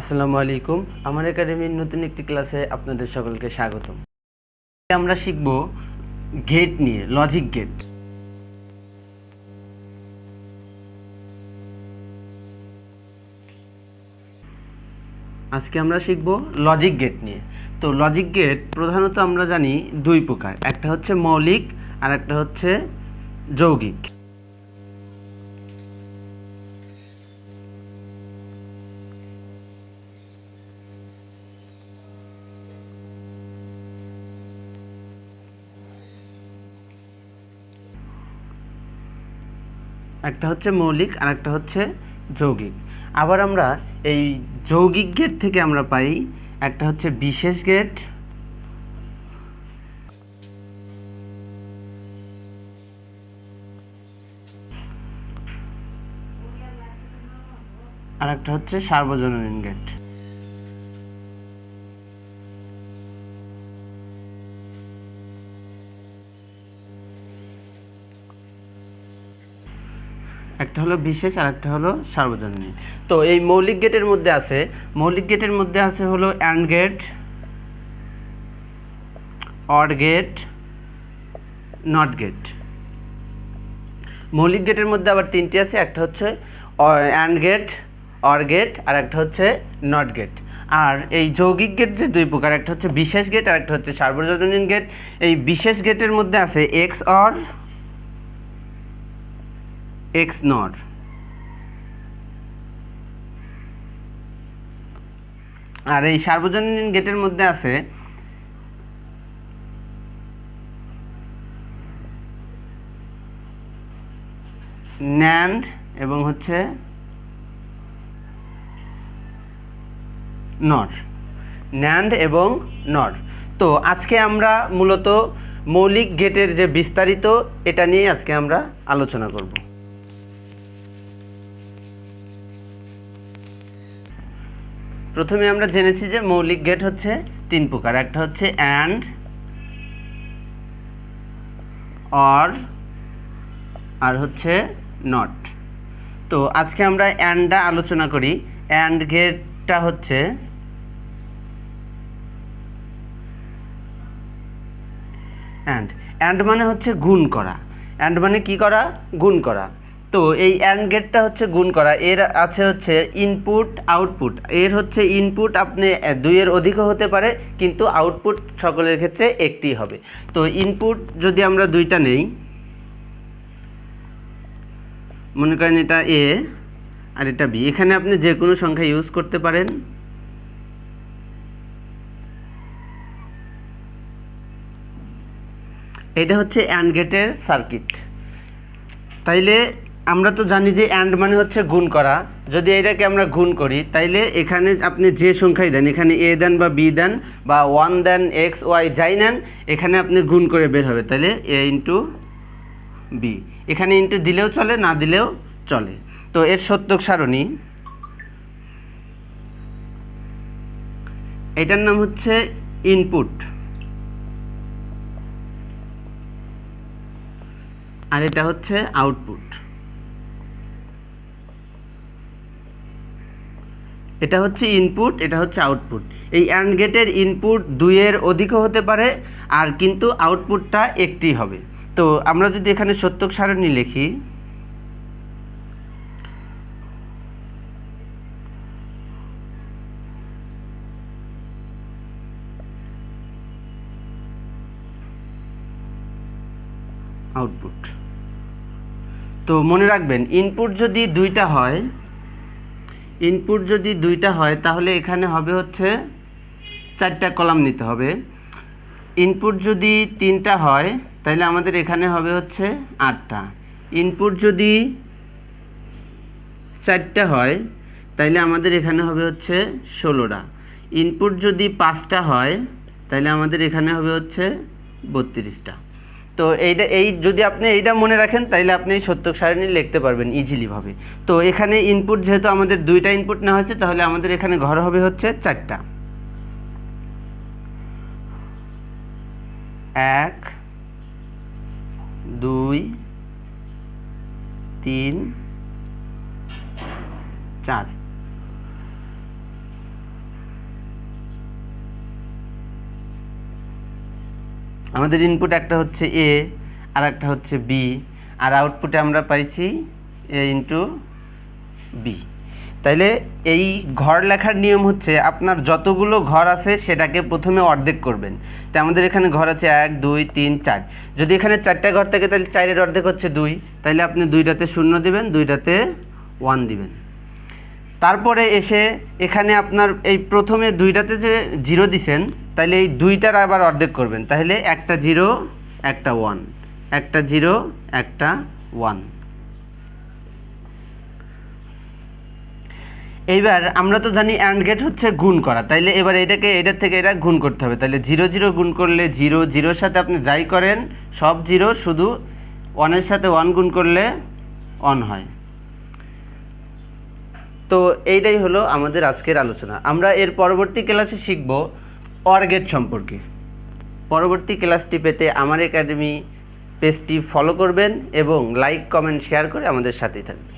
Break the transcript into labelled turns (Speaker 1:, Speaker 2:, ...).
Speaker 1: আসসালামু আলাইকুম। আমার একাডেমির নতুন একটি ক্লাসে আপনাদের সকলকে স্বাগতম। আমরা শিখব গেট নিয়ে লজিক গেট আজকে আমরা শিখব লজিক গেট নিয়ে। তো লজিক গেট প্রধানত আমরা জানি দুই প্রকার। একটা হচ্ছে মৌলিক আর একটা হচ্ছে যৌগিক। একটা হচ্ছে মৌলিক আর একটা হচ্ছে যৌগিক। আবার আমরা এই যৌগিক গেট থেকে আমরা পাই, একটা হচ্ছে বিশেষ গেট আর একটা হচ্ছে সার্বজনীন গেট একটা হলো বিশেষ আর একটা হলো সার্বজনীন। তো এই মৌলিক গেটের মধ্যে আছে, মৌলিক গেটের মধ্যে আছে হলো and gate or gate not gate. মৌলিক গেটের মধ্যে আবার তিনটি আছে, একটা হচ্ছে অ্যান্ড গেট অর গেট, আর একটা হচ্ছে নট গেট। আর এই যৌগিক গেট যে দুই প্রকার, একটা হচ্ছে বিশেষ গেট, আর একটা হচ্ছে সার্বজনীন গেট। এই বিশেষ গেটের মধ্যে আছে এক্স অর এক্স নর আর এই সার্বজনীন গেটের মধ্যে আছে ন্যান্ড এবং হচ্ছে নর ন্যান্ড এবং নর তো আজকে আমরা মূলত মৌলিক গেটের যে বিস্তারিত, এটা নিয়ে আজকে আমরা আলোচনা করব। প্রথমে আমরা জেনেছি যে মৌলিক গেট হচ্ছে তিন প্রকার। একটা হচ্ছে অ্যান্ড অর, আর হচ্ছে নট। তো আজকে আমরা অ্যান্ডটা আলোচনা করি। অ্যান্ড গেটটা হচ্ছে অ্যান্ড। অ্যান্ড মানে হচ্ছে গুণ করা। অ্যান্ড মানে কি করা? গুণ করা। তো এই অ্যান্ড গেটটা হচ্ছে গুণ করা। এর আছে হচ্ছে ইনপুট আউটপুট এর হচ্ছে ইনপুট আপনি দুইয়ের অধিকও হতে পারে, কিন্তু আউটপুট সকলের ক্ষেত্রে একটি হবে। তো ইনপুট যদি আমরা দুইটা নেই, মনে করেন এটা এ আর এটা বি এখানে আপনি যে কোনো সংখ্যা ইউজ করতে পারেন। এটা হচ্ছে অ্যান্ড গেটের সার্কিট তাইলে আমরা তো জানি যে অ্যান্ড মানে হচ্ছে গুণ করা। যদি এটাকে আমরা গুণ করি, তাইলে এখানে আপনি যে সংখ্যাই দেন, এখানে এ দেন বা বি দেন বা ওয়ান দেন এক্স ওয়াই যাই নেন, এখানে আপনি গুণ করে বের হবে। তাহলে এ ইন্টু বি এখানে ইন্টু দিলেও চলে, না দিলেও চলে। তো এর সত্যক সারণী। এটার নাম হচ্ছে ইনপুট আর এটা হচ্ছে আউটপুট এটা হচ্ছে ইনপুট এটা হচ্ছে আউটপুট এই অ্যান্ড গেটের ইনপুট দুইয়ের অধিকও হতে পারে, আর কিন্তু আউটপুটটা একটি হবে। তো আমরা যদি এখানে সত্যক সারণী লিখি আউটপুট তো মনে রাখবেন ইনপুট যদি দুইটা হয় ইনপুট যদি দুইটা হয়, তাহলে এখানে হবে হচ্ছে চারটা কলাম নিতে হবে। ইনপুট যদি তিনটা হয়, তাহলে আমাদের এখানে হবে হচ্ছে আটটা। ইনপুট যদি চারটা হয় তাইলে আমাদের এখানে হবে হচ্ছে ষোলোটা। ইনপুট যদি পাঁচটা হয়, তাহলে আমাদের এখানে হবে হচ্ছে বত্রিশটা। তো এইটা, এই যদি আপনি এইটা মনে রাখেন তাহলে আপনি সত্যক সারণী লিখতে পারবেন ইজিলিভাবে তো এখানে ইনপুট যেহেতু আমাদের দুইটা ইনপুট নেওয়া হয়েছে, তাহলে আমাদের এখানে ঘর হবে হচ্ছে চারটা। এক, দুই, তিন, চার। আমাদের ইনপুট একটা হচ্ছে এ আর একটা হচ্ছে বি আর আউটপুটে আমরা পাইছি এ ইন্টু বি তাইলে এই ঘর লেখার নিয়ম হচ্ছে আপনার যতগুলো ঘর আছে সেটাকে প্রথমে অর্ধেক করবেন। তো আমাদের এখানে ঘর আছে এক, দুই, তিন, চার। যদি এখানে চারটা ঘর থাকে তাহলে চারের অর্ধেক হচ্ছে দুই। তাইলে আপনি দুইটাতে শূন্য দিবেন, দুইটাতে ওয়ান দিবেন। তারপরে এসে এখানে আপনার এই প্রথমে দুইটাতে যে জিরো দিছেন তাহলে এই দুইটার আবার অর্ধেক করবেন। তাহলে একটা জিরো, একটা ওয়ান একটা জিরো, একটা ওয়ান এইবার আমরা তো জানি অ্যান্ড গেট হচ্ছে গুণ করা। তাইলে এবার এটাকে, এটার থেকে এটা গুণ করতে হবে। তাহলে জিরো জিরো গুণ করলে জিরো, জিরোর সাথে আপনি যাই করেন, সব জিরো শুধু ওয়ানের সাথে ওয়ান গুণ করলে অন হয়। তো এইটাই হলো আমাদের আজকের আলোচনা। আমরা এর পরবর্তী ক্লাসে শিখব অর গেট সম্পর্কে। পরবর্তী ক্লাসটি পেতে আমার একাডেমি পেজটি ফলো করবেন এবং লাইক কমেন্ট শেয়ার করে আমাদের সাথেই থাকবেন।